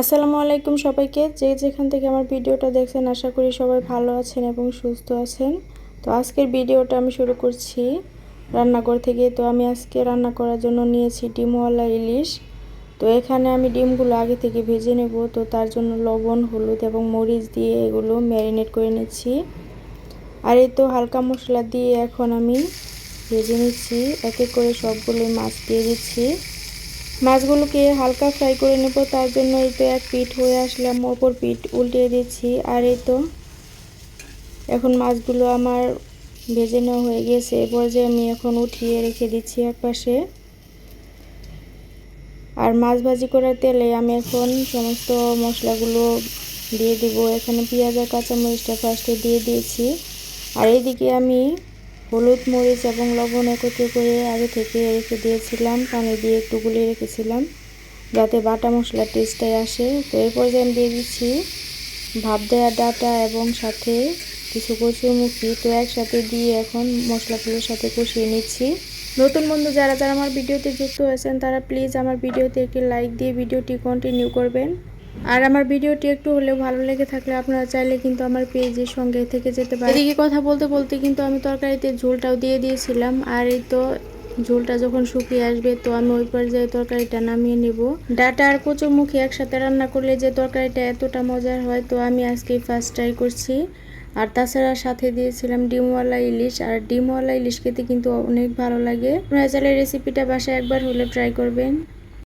আসসালামু আলাইকুম সবাইকে। যে যেখান থেকে আমার ভিডিওটা দেখছেন, আশা করি সবাই ভালো আছেন এবং সুস্থ আছেন। তো আজকের ভিডিওটা আমি শুরু করছি রান্নাঘর থেকে। তো আমি আজকে রান্না করার জন্য নিয়েছি ডিমওয়ালা ইলিশ। তো এখানে আমি ডিমগুলো আগে থেকে ভেজে নেব। তো তার জন্য লবণ, হলুদ এবং মরিচ দিয়ে এগুলো ম্যারিনেট করে নিচ্ছি। আর এই তো হালকা মশলা দিয়ে এখন আমি ভেজে নিচ্ছি। এক এক করে সবগুলো মাছ দিয়ে দিচ্ছি। মাছগুলোকে হালকা ফ্রাই করে নেব, তার জন্য এই তো এক পিঠ হয়ে আসলাম ওপর পিঠ উল্টিয়ে দিচ্ছি। আর এই তো এখন মাছগুলো আমার ভেজে নেওয়া হয়ে গেছে, এ পর্যায়ে আমি এখন উঠিয়ে রেখে দিচ্ছি এক পাশে আর মাছ ভাজি করার তেলে আমি এখন সমস্ত মশলাগুলো দিয়ে দিব। এখানে পেঁয়াজ আর কাঁচামরিচটা ফার্স্টে দিয়ে দিয়েছি। আর এইদিকে আমি হলুদ, মরিচ এবং লবণ একত্র করে আগে থেকে রেখে দিয়েছিলাম। পানি দিয়ে একটু গুলিয়ে রেখেছিলাম যাতে বাটা মশলার টেস্টটাই আসে। তো এই পর্যায়ে আমি দিয়ে দিচ্ছি ভাত দেওয়া ডাটা এবং সাথে কিছু কচুরমুখি তো একসাথে দিয়ে এখন মশলাগুলোর সাথে কষিয়ে নিচ্ছি। নতুন বন্ধু যারা যারা আমার ভিডিওতে যুক্ত হয়েছেন, তারা প্লিজ আমার ভিডিওতে একটি লাইক দিয়ে ভিডিওটি কন্টিনিউ করবেন। আর আমার ভিডিওটি একটু হলেও ভালো লেগে থাকলে আপনারা চাইলে কিন্তু আমার পেজের সঙ্গে থেকে যেতে পারেন। এদিকে কথা বলতে বলতে কিন্তু আমি তরকারিতে ঝোলটাও দিয়ে দিয়েছিলাম, আর এই তো ঝোলটা যখন শুকিয়ে আসবে তো আমি ওই পর্যায়ে তরকারিটা নামিয়ে নিব। ডাটা আর কচুরমুখী একসাথে রান্না করলে যে তরকারিটা এতটা মজার হয় তো আমি আজকে ফার্স্ট ট্রাই করছি। আর তাছাড়া সাথে দিয়েছিলাম ডিমওয়ালা ইলিশ, আর ডিমওয়ালা ইলিশ খেতে কিন্তু অনেক ভালো লাগে। আপনারা চাইলে রেসিপিটা বাসায় একবার হলে ট্রাই করবেন।